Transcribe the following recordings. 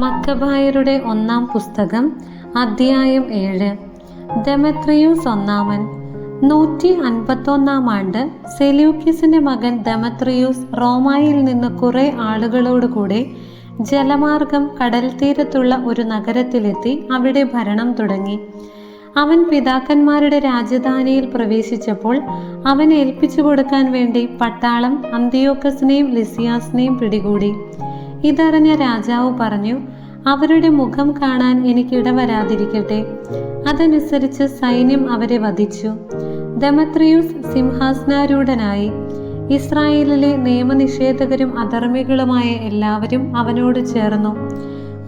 മക്കബായരുടെ ഒന്നാം പുസ്തകം അധ്യായം ഏഴ്. ദമത്രിയൂസ് ഒന്നാമൻ. നൂറ്റി അൻപത്തൊന്നാം ആണ്ട് സെലൂക്കിസിന്റെ മകൻ ദമത്രിയൂസ് റോമായിൽ നിന്ന് കുറെ ആളുകളോടുകൂടെ ജലമാർഗം കടൽ തീരത്തുള്ള ഒരു നഗരത്തിലെത്തി അവിടെ ഭരണം തുടങ്ങി. അവൻ പിതാക്കന്മാരുടെ രാജധാനിയിൽ പ്രവേശിച്ചപ്പോൾ അവൻ ഏൽപ്പിച്ചു കൊടുക്കാൻ വേണ്ടി പട്ടാളം അന്തിയോക്കസിനെയും ലിസിയാസിനെയും പിടികൂടി. ഇതറിഞ്ഞ രാജാവ് പറഞ്ഞു അവരുടെ മുഖം കാണാൻ എനിക്ക് ഇടവരാതിരിക്കട്ടെ. അതനുസരിച്ച് സൈന്യം അവരെ വധിച്ചു. ദമത്രിയൂസ് സിംഹാസനാരൂഢനായി. ഇസ്രായേലിലെ നിയമനിഷേധകരും അധർമ്മികളുമായ എല്ലാവരും അവനോട് ചേർന്നു.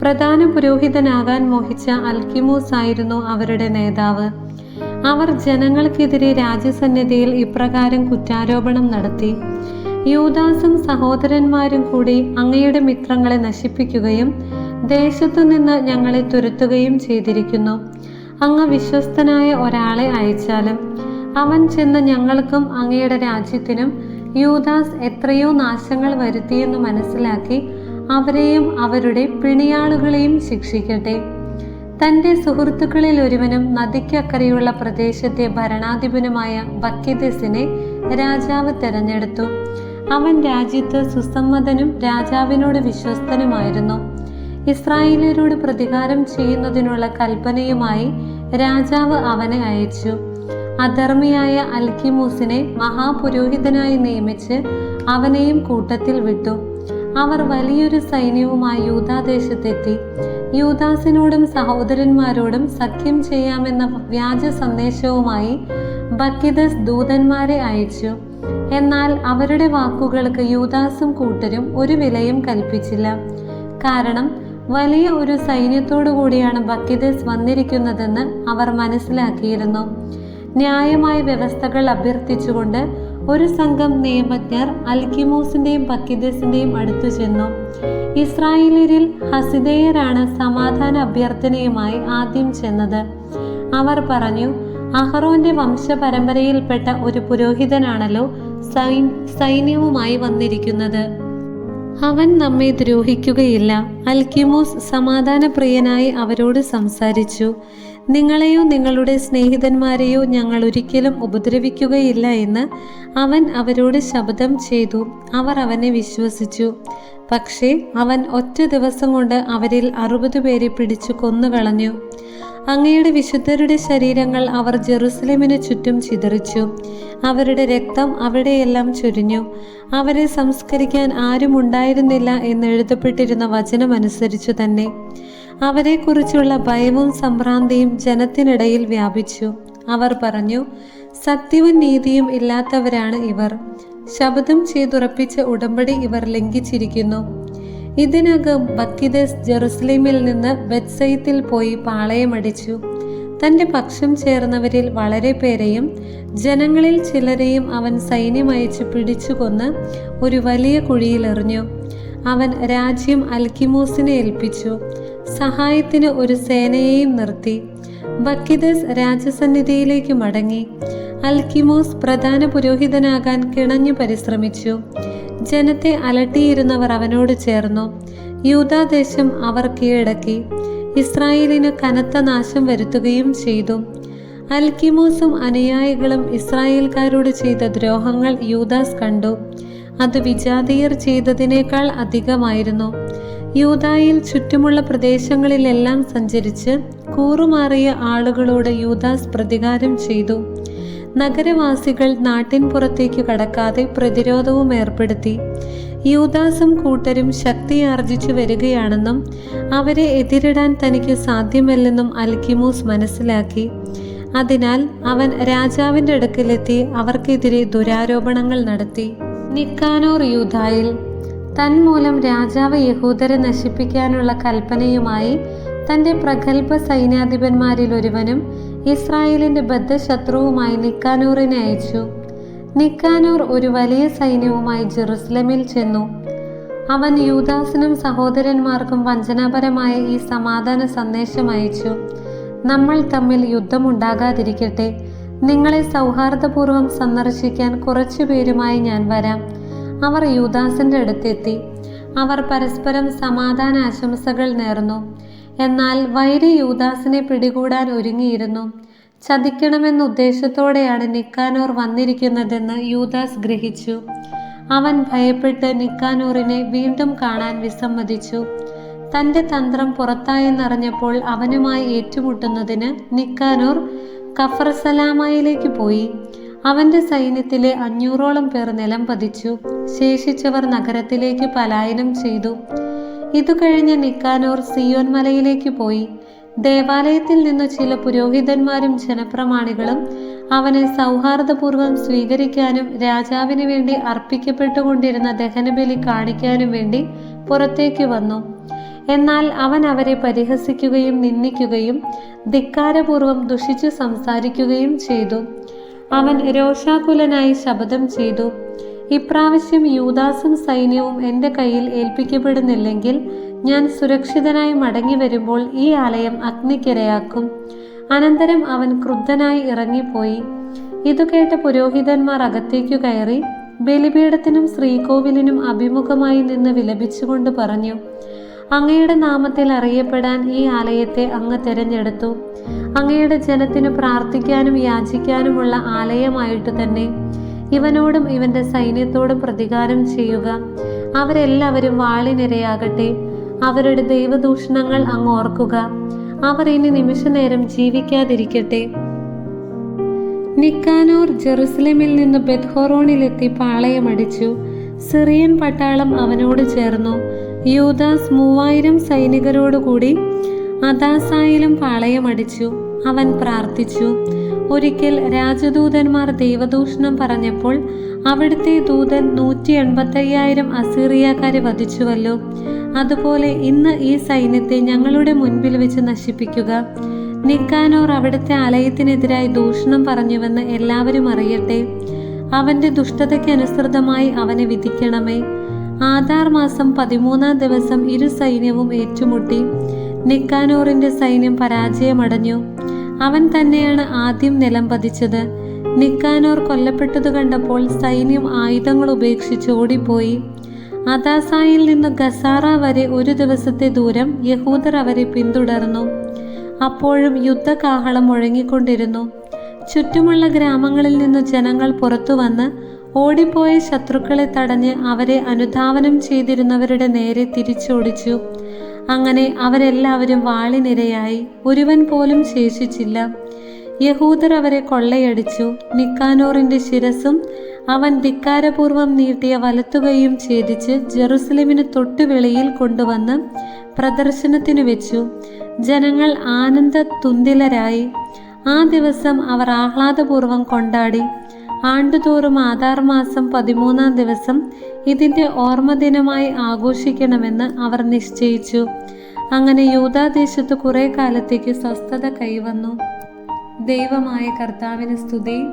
പ്രധാന പുരോഹിതനാകാൻ മോഹിച്ച അൽക്കിമൂസ് ആയിരുന്നു അവരുടെ നേതാവ്. അവർ ജനങ്ങൾക്കെതിരെ രാജ്യസന്നിധിയിൽ ഇപ്രകാരം കുറ്റാരോപണം നടത്തി. യൂദാസും സഹോദരന്മാരും കൂടി അങ്ങയുടെ മിത്രങ്ങളെ നശിപ്പിക്കുകയും ദേശത്തു നിന്ന് ഞങ്ങളെ തുരത്തുകയും ചെയ്തിരിക്കുന്നു. അങ്ങ് വിശ്വസ്തനായ ഒരാളെ അയച്ചാലും അവൻ ചെന്ന് ഞങ്ങൾക്കും അങ്ങയുടെ രാജ്യത്തിനും യൂദാസ് എത്രയോ നാശങ്ങൾ വരുത്തിയെന്ന് മനസ്സിലാക്കി അവരെയും അവരുടെ പിണിയാളുകളെയും ശിക്ഷിക്കട്ടെ. തന്റെ സുഹൃത്തുക്കളിൽ ഒരുവനും നദിക്കക്കരയുള്ള പ്രദേശത്തെ ഭരണാധിപനുമായ ബക്കിദസിനെ രാജാവ് തെരഞ്ഞെടുത്തു. അവൻ രാജ്യത്ത് സുസമ്മതനും രാജാവിനോട് വിശ്വസ്തനുമായിരുന്നു. ഇസ്രായേലരോട് പ്രതികാരം ചെയ്യുന്നതിനുള്ള കൽപ്പനയുമായി രാജാവ് അവനെ അയച്ചു. അധർമ്മിയായ അൽക്കിമൂസിനെ മഹാപുരോഹിതനായി നിയമിച്ച് അവനെയും കൂട്ടത്തിൽ വിട്ടു. അവർ വലിയൊരു സൈന്യവുമായി യൂതാദേശത്തെത്തി യൂദാസിനോടും സഹോദരന്മാരോടും സഖ്യം ചെയ്യാമെന്ന വ്യാജ സന്ദേശവുമായി ബക്കിദസ് ദൂതന്മാരെ അയച്ചു. എന്നാൽ അവരുടെ വാക്കുകൾക്ക് യൂദാസും കൂട്ടരും ഒരു വിലയും കൽപ്പിച്ചില്ല. കാരണം വലിയ ഒരു സൈന്യത്തോടു കൂടിയാണ് ബക്കിദേസ് വന്നിരിക്കുന്നതെന്ന് അവർ മനസ്സിലാക്കിയിരുന്നു. ന്യായമായ വ്യവസ്ഥകൾ അഭ്യർത്ഥിച്ചുകൊണ്ട് ഒരു സംഘം നിയമജ്ഞർ അൽക്കിമോസിന്റെയും ബക്കിദേസിന്റെയും അടുത്തു ചെന്നു. ഇസ്രായേലിൽ ഹസിദേയരാണ് സമാധാന അഭ്യർത്ഥനയുമായി ആദ്യം ചെന്നത്. അവർ പറഞ്ഞു അഹറോന്റെ വംശപരമ്പരയിൽപ്പെട്ട ഒരു പുരോഹിതനാണല്ലോ സൈന്യവുമായി വന്നിരിക്കുന്നത്. അവൻ നമ്മെ ദ്രോഹിക്കുകയില്ല. അൽക്കിമോസ് സമാധാനപ്രിയനായി അവരോട് സംസാരിച്ചു. നിങ്ങളെയോ നിങ്ങളുടെ സ്നേഹിതന്മാരെയോ ഞങ്ങൾ ഒരിക്കലും ഉപദ്രവിക്കുകയില്ല എന്ന് അവൻ അവരോട് ശബ്ദം ചെയ്തു. അവർ അവനെ വിശ്വസിച്ചു. പക്ഷേ അവൻ ഒറ്റ ദിവസം കൊണ്ട് അവരിൽ അറുപത് പേരെ പിടിച്ചു കൊന്നുകളഞ്ഞു. അങ്ങയുടെ വിശുദ്ധരുടെ ശരീരങ്ങൾ അവർ ജെറുസലേമിന് ചുറ്റും ചിതറിച്ചു. അവരുടെ രക്തം അവിടെയെല്ലാം ചൊരിഞ്ഞു. അവരെ സംസ്കരിക്കാൻ ആരും ഉണ്ടായിരുന്നില്ല എന്ന് എഴുതപ്പെട്ടിരുന്ന വചനമനുസരിച്ചു തന്നെ. അവരെക്കുറിച്ചുള്ള ഭയവും സംഭ്രാന്തിയും ജനത്തിനിടയിൽ വ്യാപിച്ചു. അവർ പറഞ്ഞു സത്യവും നീതിയും ഇല്ലാത്തവരാണ് ഇവർ. ശബ്ദം ചെയ്തുറപ്പിച്ച ഉടമ്പടി ഇവർ ലംഘിച്ചിരിക്കുന്നു. ഇതിനകം ബക്കിദസ് ജെറുസലേമിൽ നിന്ന് ബെത്സൈത്തിൽ പോയി പാളയമടിച്ചു തന്റെ പക്ഷം ചേർന്നവരിൽ വളരെ പേരെയും ജനങ്ങളിൽ ചിലരെയും അവൻ സൈന്യമയച്ച് പിടിച്ചുകൊന്ന് ഒരു വലിയ കുഴിയിലെറിഞ്ഞു അവൻ രാജ്യം അൽക്കിമോസിനെ ഏൽപ്പിച്ചു. സഹായത്തിന് ഒരു സേനയെയും നിർത്തി. ബക്കിദസ് രാജസന്നിധിയിലേക്ക് മടങ്ങി. അൽക്കിമോസ് പ്രധാന പുരോഹിതനാകാൻ കിണഞ്ഞു പരിശ്രമിച്ചു. ജനത്തെ അലട്ടിയിരുന്നവർ അവനോട് ചേർന്നു. യൂതാദേശം അവർ കീഴടക്കി. ഇസ്രായേലിന് കനത്ത നാശം വരുത്തുകയും ചെയ്തു. അൽക്കിമോസും അനുയായികളും ഇസ്രായേൽക്കാരോട് ചെയ്ത ദ്രോഹങ്ങൾ യൂദാസ് കണ്ടു. അത് വിജാതീയർ ചെയ്തതിനേക്കാൾ അധികമായിരുന്നു. യൂതായിൽ ചുറ്റുമുള്ള പ്രദേശങ്ങളിലെല്ലാം സഞ്ചരിച്ച് കൂറുമാറിയ ആളുകളോട് യൂദാസ് പ്രതികാരം ചെയ്തു. നഗരവാസികൾ നാട്ടിൻ പുറത്തേക്ക് കടക്കാതെ പ്രതിരോധവും ഏർപ്പെടുത്തി. യൂദാസും കൂട്ടരും ശക്തി ആർജിച്ചു വരികയാണെന്നും അവരെ എതിരിടാൻ തനിക്ക് സാധ്യമല്ലെന്നും അൽക്കിമൂസ് മനസ്സിലാക്കി. അതിനാൽ അവൻ രാജാവിന്റെ അടുക്കലെത്തി അവർക്കെതിരെ ദുരാരോപണങ്ങൾ നടത്തി. നിക്കാനോർ യൂതായിൽ തന്മൂലം രാജാവ് യഹൂദരെ നശിപ്പിക്കാനുള്ള കൽപ്പനയുമായി തന്റെ പ്രഗത്ഭ സൈന്യാധിപന്മാരിൽ ഒരുവനും ഇസ്രായേലിന്റെ ബദ്ധശത്രുവുമായി നിക്കാനൂറിനെ അയച്ചു. നിക്കാനൂർ ഒരു വലിയ സൈന്യവുമായി ജെറുസലമിൽ ചെന്നു. അവൻ യൂദാസിനും സഹോദരന്മാർക്കും വഞ്ചനാപരമായ ഈ സമാധാന സന്ദേശം അയച്ചു. നമ്മൾ തമ്മിൽ യുദ്ധമുണ്ടാകാതിരിക്കട്ടെ. നിങ്ങളെ സൗഹാർദ്ദപൂർവം സന്ദർശിക്കാൻ കുറച്ചു പേരുമായി ഞാൻ വരാം അവർ യൂദാസിന്റെ അടുത്തെത്തി. അവർ പരസ്പരം സമാധാന ആശംസകൾ നേർന്നു. എന്നാൽ വൈരി യൂദാസിനെ പിടികൂടാൻ ഒരുങ്ങിയിരുന്നു. ചതിക്കണമെന്ന ഉദ്ദേശത്തോടെയാണ് നിക്കാനൂർ വന്നിരിക്കുന്നതെന്ന് യൂദാസ് ഗ്രഹിച്ചു. അവൻ ഭയപ്പെട്ട് നിക്കാനൂറിനെ വീണ്ടും കാണാൻ വിസമ്മതിച്ചു. തന്റെ തന്ത്രം പുറത്തായെന്നറിഞ്ഞപ്പോൾ അവനുമായി ഏറ്റുമുട്ടുന്നതിന് നിക്കാനൂർ കഫർസലാമയിലേക്ക് പോയി. അവന്റെ സൈന്യത്തിലെ അഞ്ഞൂറോളം പേർ നിലം പതിച്ചു ശേഷിച്ചവർ നഗരത്തിലേക്ക് പലായനം ചെയ്തു. ഇതു കഴിഞ്ഞ് നിക്കാനൂർ സിയോൻ മലയിലേക്ക് പോയി. ദേവാലയത്തിൽ നിന്ന് ചില പുരോഹിതന്മാരും ജനപ്രമാണികളും അവനെ സൗഹാർദ്ദപൂർവം സ്വീകരിക്കാനും രാജാവിന് വേണ്ടി അർപ്പിക്കപ്പെട്ടുകൊണ്ടിരുന്ന ദഹനബലി കാണിക്കാനും വേണ്ടി പുറത്തേക്ക് വന്നു. എന്നാൽ അവൻ അവരെ പരിഹസിക്കുകയും നിന്ദിക്കുകയും ധിക്കാരപൂർവം ദുഷിച്ചു സംസാരിക്കുകയും ചെയ്തു. അവൻ രോഷാകുലനായി ശപഥം ചെയ്തു. ഇപ്രാവശ്യം യൂദാസും സൈന്യവും എന്റെ കയ്യിൽ ഏൽപ്പിക്കപ്പെടുന്നില്ലെങ്കിൽ ഞാൻ സുരക്ഷിതനായി മടങ്ങി വരുമ്പോൾ ഈ ആലയം അഗ്നിക്കിരയാക്കും. അനന്തരം അവൻ ക്രുദ്ധനായി ഇറങ്ങിപ്പോയി. ഇതു കേട്ട പുരോഹിതന്മാർ അകത്തേക്കു കയറി ബലിപീഠത്തിനും ശ്രീകോവിലിനും അഭിമുഖമായി നിന്ന് വിലപിച്ചുകൊണ്ട് പറഞ്ഞു അങ്ങയുടെ നാമത്തിൽ അറിയപ്പെടാൻ ഈ ആലയത്തെ അങ്ങ് തിരഞ്ഞെടുത്തു. അങ്ങയുടെ ജനത്തിന് പ്രാർത്ഥിക്കാനും യാചിക്കാനുമുള്ള ആലയമായിട്ട് തന്നെ. ഇവനോടും ഇവന്റെ സൈന്യത്തോടും പ്രതികാരം ചെയ്യുക. അവരെല്ലാവരും വാളിനിരയാകട്ടെ. അവരുടെ ദൈവദൂഷണങ്ങൾ അങ്ങ് ഓർക്കുക. അവർ ഇനി നിമിഷനേരം ജീവിക്കാതിരിക്കട്ടെ. നിക്കാനൂർ ജെറുസലേമിൽ നിന്ന് ബെത്ഹോറോണിലെത്തി പാളയമടിച്ചു. സിറിയൻ പട്ടാളം അവനോട് ചേർന്നു. യൂദാസ് മൂവായിരം സൈനികരോടുകൂടി അദാസായിലും പാളയമടിച്ചു. അവൻ പ്രാർത്ഥിച്ചു. ഒരിക്കൽ രാജദൂതന്മാർ ദൈവദൂഷണം പറഞ്ഞപ്പോൾ അവിടുത്തെ ദൂതൻ നൂറ്റി എൺപത്തയ്യായിരം അസീറിയക്കാരെ വധിച്ചുവല്ലോ. അതുപോലെ ഇന്ന് ഈ സൈന്യത്തെ ഞങ്ങളുടെ മുൻപിൽ വെച്ച് നശിപ്പിക്കുക. നിക്കാനോർ അവിടുത്തെ ആലയത്തിനെതിരായി ദൂഷണം പറഞ്ഞുവെന്ന് എല്ലാവരും അറിയട്ടെ. അവന്റെ ദുഷ്ടതയ്ക്കനുസൃതമായി അവനെ വിധിക്കണമേ. ആധാർ മാസം പതിമൂന്നാം ദിവസം ഇരു സൈന്യവും ഏറ്റുമുട്ടി. നിക്കാനോറിന്റെ സൈന്യം പരാജയമടഞ്ഞു. അവൻ തന്നെയാണ് ആദ്യം നിലം പതിച്ചത്. നിക്കാനോർ കൊല്ലപ്പെട്ടത് കണ്ടപ്പോൾ സൈന്യം ആയുധങ്ങൾ ഉപേക്ഷിച്ച് ഓടിപ്പോയി. അദാസായിൽ നിന്ന് ഗസാറ വരെ ഒരു ദിവസത്തെ ദൂരം യഹൂദർ അവരെ പിന്തുടർന്നു. അപ്പോഴും യുദ്ധകാഹളം മുഴങ്ങിക്കൊണ്ടിരുന്നു. ചുറ്റുമുള്ള ഗ്രാമങ്ങളിൽ നിന്ന് ജനങ്ങൾ പുറത്തു വന്ന് ഓടിപ്പോയ ശത്രുക്കളെ തടഞ്ഞ് അവരെ അനുധാവനം ചെയ്തിരുന്നവരുടെ നേരെ തിരിച്ചോടിച്ചു. അങ്ങനെ അവരെല്ലാവരും വാളിനിരയായി ഒരുവൻ പോലും ശേഷിച്ചില്ല. യഹൂദർ അവരെ കൊള്ളയടിച്ചു. നിക്കാനോറിന്റെ ശിരസും അവൻ ധിക്കാരപൂർവം നീട്ടിയ വലത്തുകയും ഛേദിച്ച് ജെറുസലേമിന് തൊട്ടുവെളിയിൽ കൊണ്ടുവന്ന് പ്രദർശനത്തിനു വെച്ചു. ജനങ്ങൾ ആനന്ദ തുന്തിലരായി ആ ദിവസം അവർ ആഹ്ലാദപൂർവം കൊണ്ടാടി. ആണ്ടുതോറും ആധാർ മാസം പതിമൂന്നാം ദിവസം ഇതിന്റെ ഓർമ്മദിനമായി ആഘോഷിക്കണമെന്ന് അവർ നിശ്ചയിച്ചു. അങ്ങനെ യൂതാദേശത്ത് കുറേ കാലത്തേക്ക് സ്വസ്ഥത കൈവന്നു. ദൈവമായ കർത്താവിന് സ്തുതി.